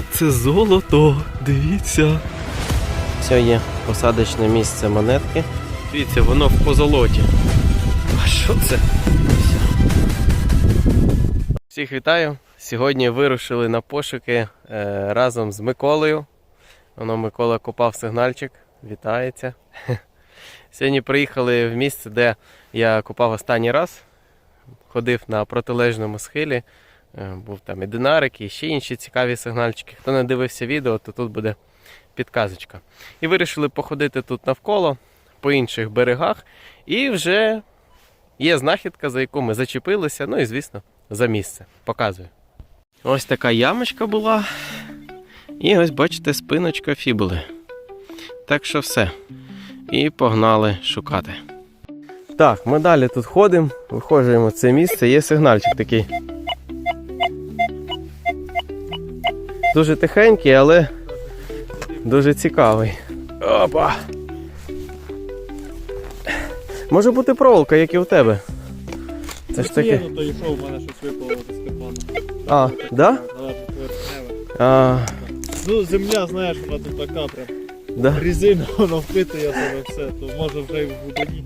Золото, це золото. Дивіться. Все є посадочне місце монетки. Дивіться, воно в позолоті. А що це? Все. Всіх вітаю. Сьогодні вирушили на пошуки е, разом з Миколою. Воно Микола копав сигнальчик. Вітається. Сьогодні приїхали в місце, де я копав останній раз. Ходив на протилежному схилі. Е, Був там і динарик, і ще інші цікаві сигнальчики. Хто не дивився відео, то тут буде підказочка. І вирішили походити тут навколо, по інших берегах. І вже є знахідка, за яку ми зачепилися. Ну і звісно, за місце. Показую. Ось така ямочка була. І ось бачите спиночка фібули. Так що все. І погнали шукати. Так, ми далі тут ходимо, виходжуємо це місце, є сигнальчик такий. Дуже тихенький, але дуже цікавий. Опа! Може бути проволока, як і у тебе. Це ж таке. Ну, то йшов, у мене щось випало з капана. А, да? А, Ну, земля, знаєш, вона тут така прям да. резина, воно впитує себе все, то може вже й в глибині.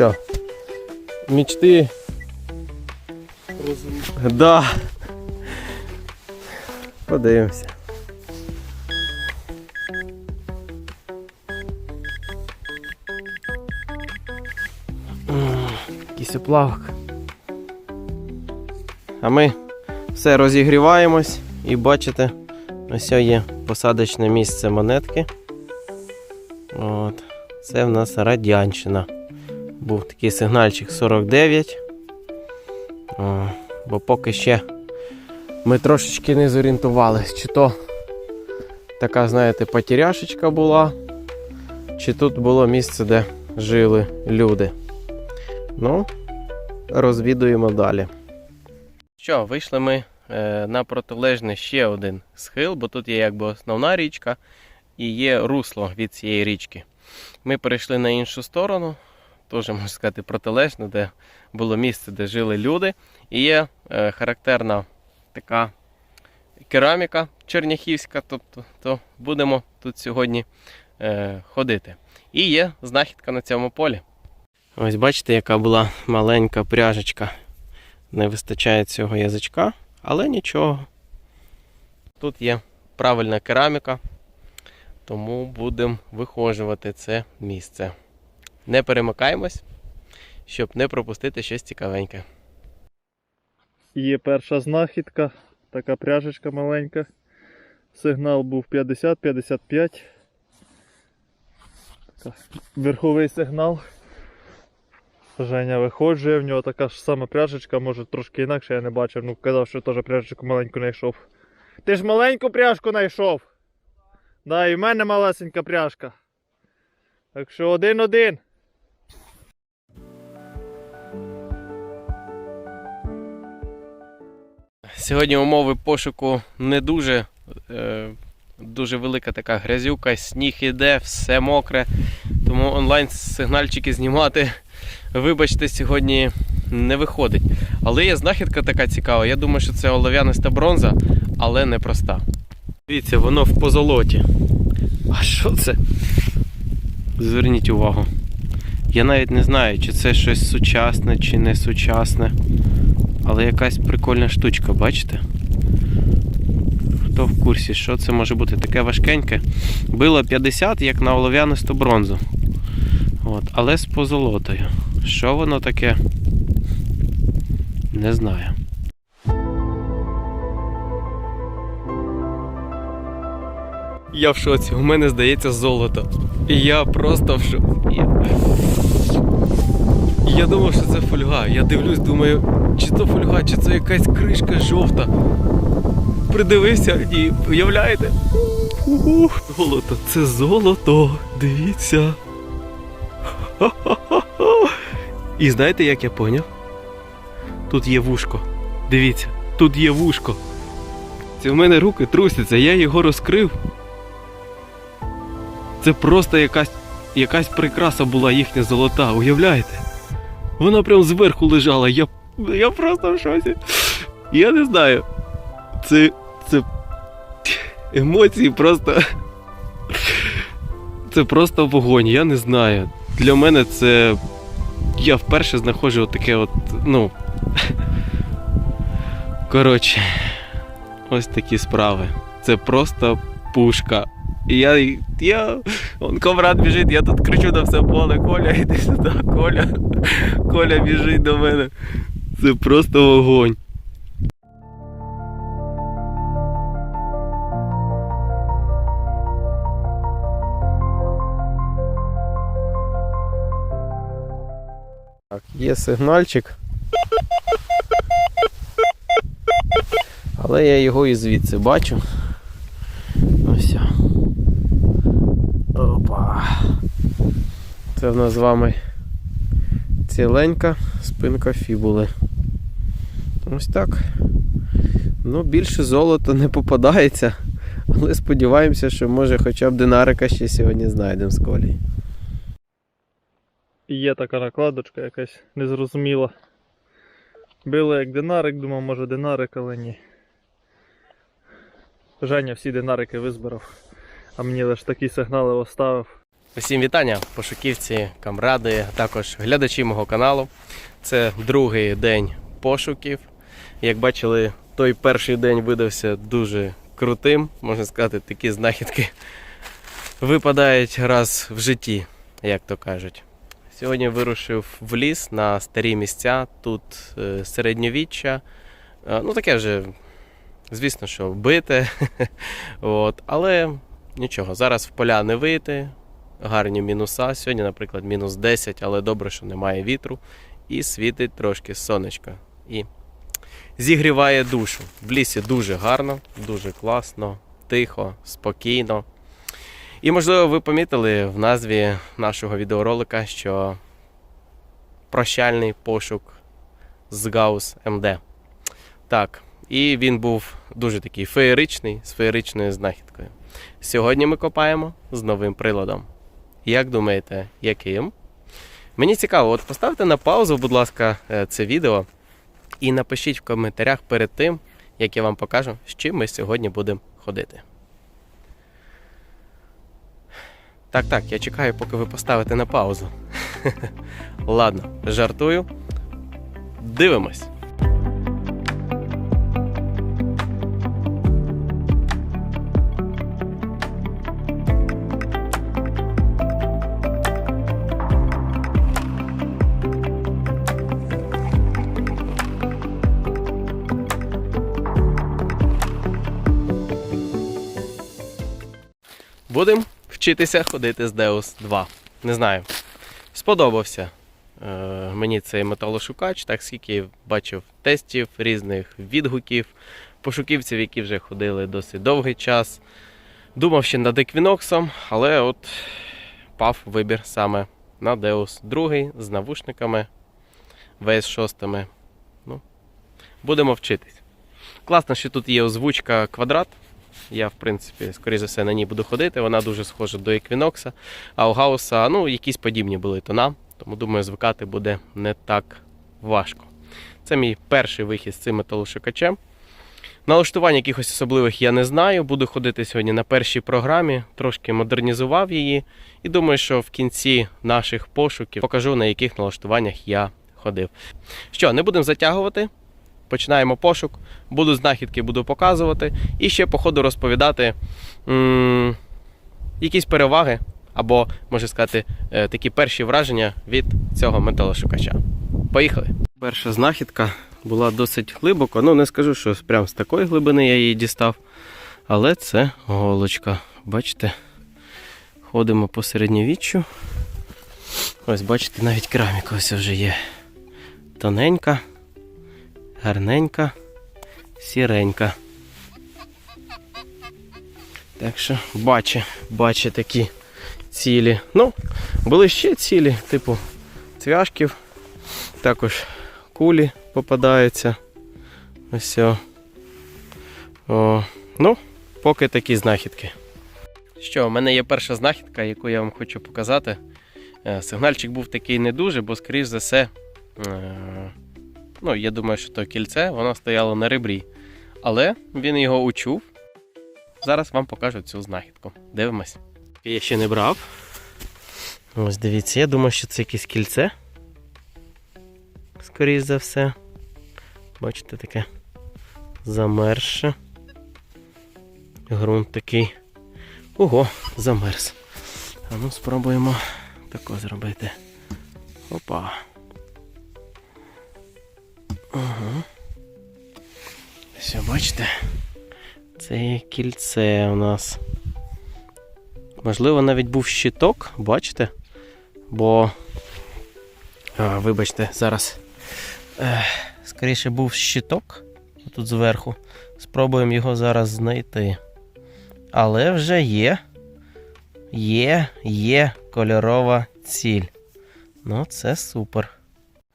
Все. Мечти. Розум. Да. Подивимося. Якийсь оплавок. А ми все розігріваємось і бачите, ось є посадочне місце монетки. От. Це в нас радянщина. Був такий сигнальчик 49. О, бо поки ще ми трошечки не зорієнтувалися, чи то така, знаєте, потеряшечка була, чи тут було місце, де жили люди. Ну, розвідуємо далі. Що, вийшли ми е, на протилежний ще один схил, бо тут є якби основна річка і є русло від цієї річки. Ми перейшли на іншу сторону, теж можна сказати протилежно, де було місце, де жили люди. І є е, характерна така кераміка черняхівська, тобто то будемо тут сьогодні е, ходити. І є знахідка на цьому полі. Ось бачите, яка була маленька пряжечка. Не вистачає цього язичка, але нічого. Тут є правильна кераміка, тому будемо вихожувати це місце. Не перемикаємось, щоб не пропустити щось цікавеньке. Є перша знахідка, така пряжечка маленька. Сигнал був 50-55. Верховий сигнал. Женя виходжує, в нього така ж сама пряжечка, може трошки інакше я не бачив. Ну казав, що теж пряжечку маленьку знайшов. Ти ж маленьку пряжку знайшов. Да, і в мене малесенька пряжка. Так що один-один. Сьогодні умови пошуку не дуже. Е, дуже велика така грязюка, сніг іде, все мокре. Тому онлайн сигнальчики знімати, вибачте, сьогодні не виходить. Але є знахідка така цікава. Я думаю, що це олов'яниста бронза, але не проста. Дивіться, воно в позолоті. А що це? Зверніть увагу. Я навіть не знаю, чи це щось сучасне, чи не сучасне. Але якась прикольна штучка, бачите? Хто в курсі, що це може бути таке важкеньке? Било 50, як на олов'янисту бронзу. От, але з позолотою. Що воно таке? Не знаю. Я в шоці, у мене здається золото. І я просто в шоці. Я- думав, що це фольга. Я дивлюсь, думаю, чи то фольга, чи це якась кришка жовта. Придивився і уявляєте? Ух, золото, це золото. Дивіться. І знаєте, як я поняв? Тут є вушко. Дивіться, тут є вушко. Це в мене руки трусяться, я його розкрив. Це просто якась якась прикраса була їхня золота, уявляєте? Вона прям зверху лежала. Я, я просто в шоці. Я не знаю. Це. Це. Емоції просто. Це просто вогонь, я не знаю. Для мене це. Я вперше знаходжу таке от, ну. Коротше, ось такі справи. Це просто пушка. І я. я он комрад біжить, я тут кричу на все поле, Коля, іди сюди, Коля. Коля біжить до мене. Це просто вогонь. Так, є сигнальчик. Але я його і звідси бачу. Ось. Опа. Це в нас з вами ціленька спинка фібули. Ось так. Ну, більше золота не попадається. Але сподіваємося, що може хоча б динарика ще сьогодні знайдемо з колії. І є така накладочка якась незрозуміла. Било як динарик, думав, може динарик, але ні. Женя всі динарики визбирав, а мені лише такі сигнали оставив. Усім вітання, пошуківці, камради, а також глядачі мого каналу. Це другий день пошуків. Як бачили, той перший день видався дуже крутим. Можна сказати, такі знахідки випадають раз в житті, як то кажуть. Сьогодні вирушив в ліс на старі місця. Тут е, середньовіччя. Е, ну таке вже, звісно, що вбите. От, але нічого, зараз в поля не вийти, гарні мінуса. Сьогодні, наприклад, мінус 10, але добре, що немає вітру. І світить трошки сонечко. І зігріває душу. В лісі дуже гарно, дуже класно, тихо, спокійно. І, можливо, ви помітили в назві нашого відеоролика, що прощальний пошук з Гаус МД. Так, і він був дуже такий феєричний, з феєричною знахідкою. Сьогодні ми копаємо з новим приладом. Як думаєте, яким? Мені цікаво, от поставте на паузу, будь ласка, е, це відео і напишіть в коментарях перед тим, як я вам покажу, з чим ми сьогодні будемо ходити. Так, так, я чекаю, поки ви поставите на паузу. Ладно, жартую. Дивимось. Будемо вчитися ходити з Deus 2. Не знаю. Сподобався е, мені цей металошукач, так скільки бачив тестів, різних відгуків, пошуківців, які вже ходили досить довгий час. Думав ще над Equinox, але от пав вибір саме на Deus 2 з навушниками VS6. Ну, будемо вчитись. Класно, що тут є озвучка квадрат. Я, в принципі, скоріше за все, на ній буду ходити. Вона дуже схожа до Equinox. А у Гауса, ну, якісь подібні були тона. Тому думаю, звикати буде не так важко. Це мій перший вихід з цим металошукачем. Налаштувань якихось особливих я не знаю. Буду ходити сьогодні на першій програмі, трошки модернізував її. І думаю, що в кінці наших пошуків покажу, на яких налаштуваннях я ходив. Що, не будемо затягувати. Починаємо пошук, буду знахідки буду показувати і ще по ходу розповідати м- якісь переваги або, можна сказати, е, такі перші враження від цього металошукача. Поїхали! Перша знахідка була досить глибоко. Ну, не скажу, що прям з такої глибини я її дістав. Але це голочка. Бачите? Ходимо по середньовіччю. Ось, бачите, навіть кераміка ось вже є. Тоненька гарненька, сіренька. Так що бачи, бачи такі цілі. Ну, були ще цілі, типу цвяшків, також кулі попадаються. Ось. О. Ну, поки такі знахідки. Що, у мене є перша знахідка, яку я вам хочу показати. Е, Сигнальчик був такий не дуже, бо, скоріш за все, е, ну, я думаю, що то кільце, воно стояло на ребрі. Але він його учув. Зараз вам покажу цю знахідку. Дивимось. Я ще не брав. Ось дивіться, я думаю, що це якесь кільце. Скоріше за все. Бачите, таке замерзше. Грунт такий. Ого, замерз. А ну спробуємо тако зробити. Опа. Все, бачите? Це кільце у нас. Можливо, навіть був щиток, бачите? Бо. А, вибачте, зараз. Ех, скоріше був щиток тут зверху. Спробуємо його зараз знайти. Але вже є. Є, є кольорова ціль. Ну, це супер.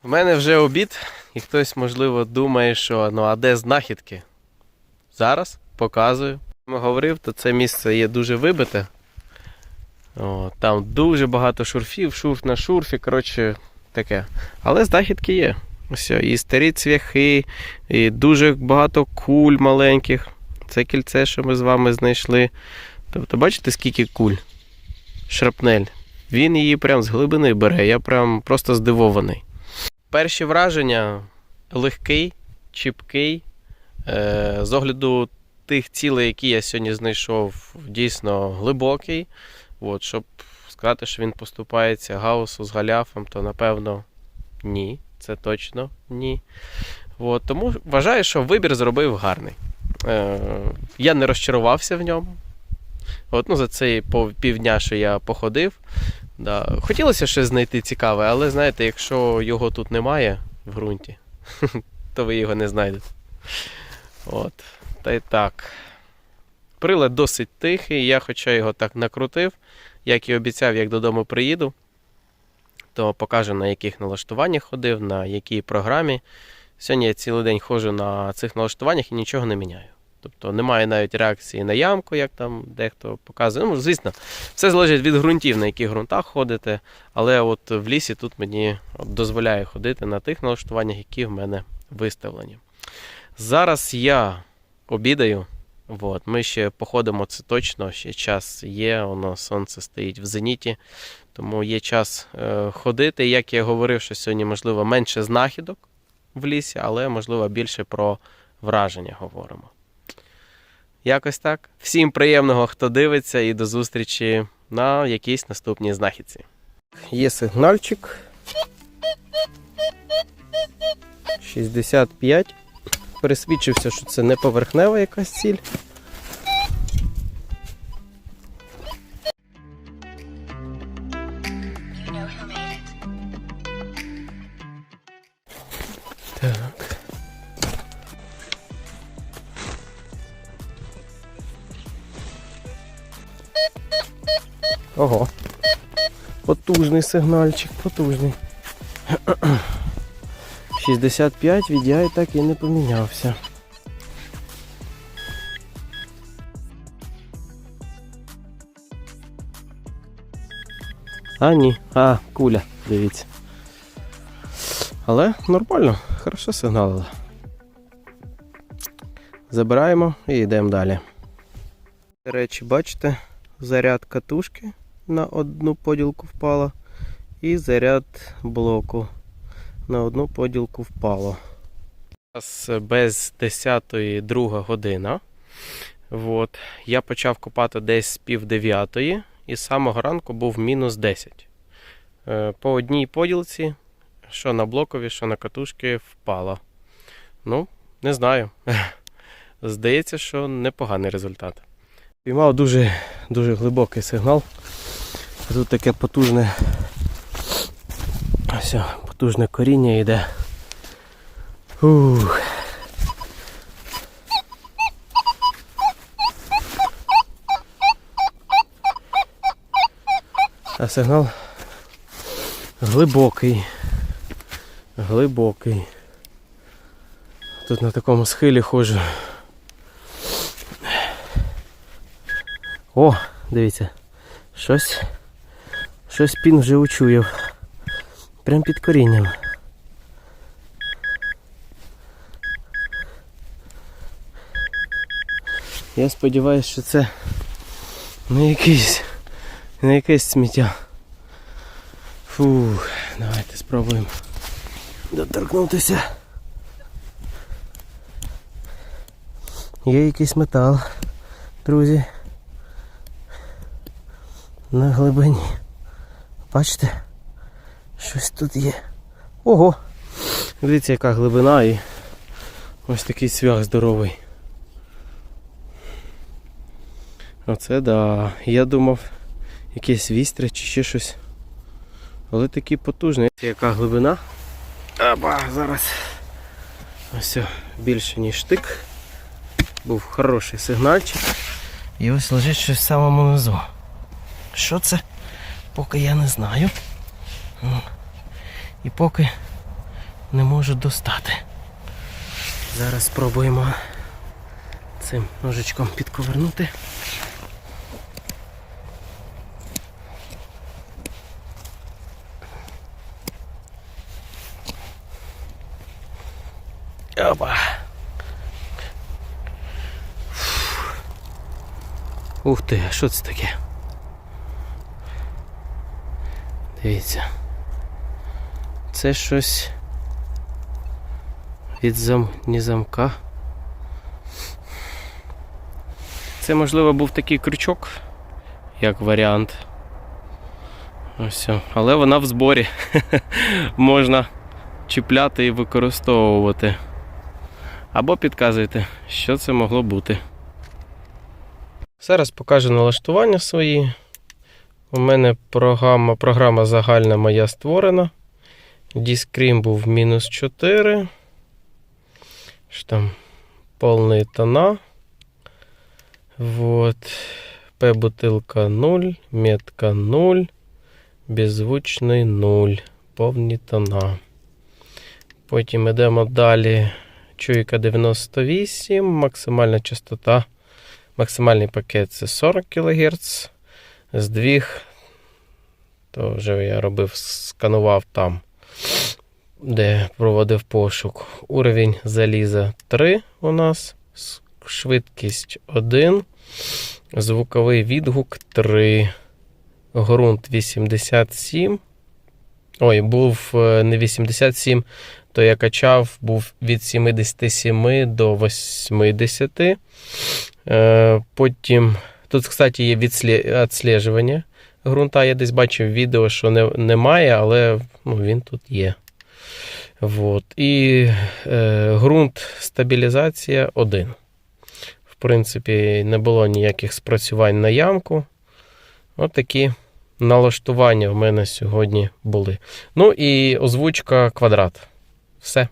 У мене вже обід, і хтось, можливо, думає, що ну а де знахідки? Зараз показую. Я говорив, то це місце є дуже вибите. О, там дуже багато шурфів, шурф на шурфі, коротше, таке. Але знахідки є. Ось, і старі цвяхи, і дуже багато куль маленьких. Це кільце, що ми з вами знайшли. Тобто, бачите, скільки куль? Шрапнель. Він її прям з глибини бере. Я прям просто здивований. Перші враження легкий, чіпкий. Е, з огляду тих цілей, які я сьогодні знайшов, дійсно глибокий. От, щоб сказати, що він поступається гаусу з галяфом, то напевно ні. Це точно ні. От, тому вважаю, що вибір зробив гарний. Е, я не розчарувався в ньому. От, ну, за цей півдня, що я походив. Да. Хотілося щось знайти цікаве, але знаєте, якщо його тут немає в ґрунті, то ви його не знайдете. От. Та й так. Прилад досить тихий, я хоча його так накрутив, як і обіцяв, як додому приїду, то покажу, на яких налаштуваннях ходив, на якій програмі. Сьогодні я цілий день ходжу на цих налаштуваннях і нічого не міняю. Тобто немає навіть реакції на ямку, як там дехто показує. Ну, звісно, все залежить від ґрунтів, на яких ґрунтах ходите. Але от в лісі тут мені дозволяє ходити на тих налаштуваннях, які в мене виставлені. Зараз я обідаю. От, ми ще походимо, це точно, ще час є, воно сонце стоїть в зеніті, тому є час е, ходити. Як я говорив, що сьогодні, можливо, менше знахідок в лісі, але, можливо, більше про враження говоримо. Якось так. Всім приємного, хто дивиться, і до зустрічі на якійсь наступній знахідці. Є сигнальчик. 65. Пересвідчився, що це не поверхнева якась ціль. Потужний сигнальчик, потужний. 65 від я так і не помінявся. А, ні. А, куля, дивіться. Але нормально, хорошо сигналили. Забираємо і йдемо далі. До речі, бачите, заряд катушки на одну поділку впала. І заряд блоку на одну поділку впало. Зараз без 10 друга година. От. Я почав копати десь з пів дев'ятої, і з самого ранку був мінус 10. Е, По одній поділці, що на блокові, що на катушки, впало. Ну, не знаю. Здається, що непоганий результат. Піймав дуже, дуже глибокий сигнал. Тут таке потужне Ось, потужне коріння йде. Ух. А сигнал глибокий. Глибокий. Тут на такому схилі ходжу. О, Дивіться. Щось. Щось пін вже учуяв. Прям під корінням. Я сподіваюся, що це не якийсь, не якесь сміття. Фух, давайте спробуємо доторкнутися. Є якийсь метал, друзі. На глибині. Бачите? Щось тут є. Ого! Дивіться, яка глибина і ось такий свях здоровий. Оце да. Я думав, якесь вістря чи ще щось. Але такий потужний. Яка глибина? Аба, зараз. Ось більше ніж штик. Був хороший сигнальчик. І ось лежить щось в самому низу. Що це? Поки я не знаю. І поки не можу достати. Зараз спробуємо цим ножичком підковернути. Опа. Ух ти, а що це таке? Дивіться. Це щось від зам... замка. Це можливо був такий крючок, як варіант. Ось. Але вона в зборі. Можна чіпляти і використовувати. Або підказуйте, що це могло бути. Зараз покажу налаштування свої. У мене програма, програма загальна моя створена. Діскрім був мінус 4. Що там повний тона. Вот. П-бутилка 0, метка 0, беззвучний 0, повні тона. Потім йдемо далі. Чуйка 98, максимальна частота, максимальний пакет це 40 кГц. Здвіг, то вже я робив, сканував там, де проводив пошук. Уровень заліза 3 у нас, швидкість 1, звуковий відгук 3, ґрунт 87. Ой, був е, не 87, то я качав, був від 77 до 80. Е, Потім тут, кстати, є відслежування ґрунта. Я десь бачив відео, що не, немає, але ну, він тут є. Вот. І е, ґрунт стабілізація 1. В принципі, не було ніяких спрацювань на ямку. От такі налаштування в мене сьогодні були. Ну і озвучка квадрат. Все.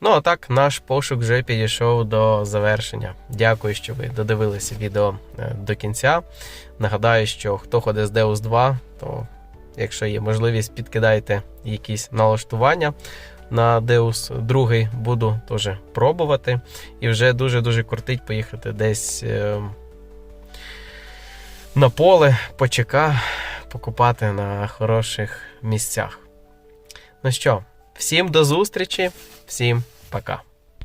Ну, а так, наш пошук вже підійшов до завершення. Дякую, що ви додивилися відео е, до кінця. Нагадаю, що хто ходить з Deus 2, то якщо є можливість, підкидайте якісь налаштування на Deus 2, буду теж пробувати. І вже дуже-дуже кортить поїхати десь е, на поле, по ЧК, покупати на хороших місцях. Ну що, всім до зустрічі, всім пока.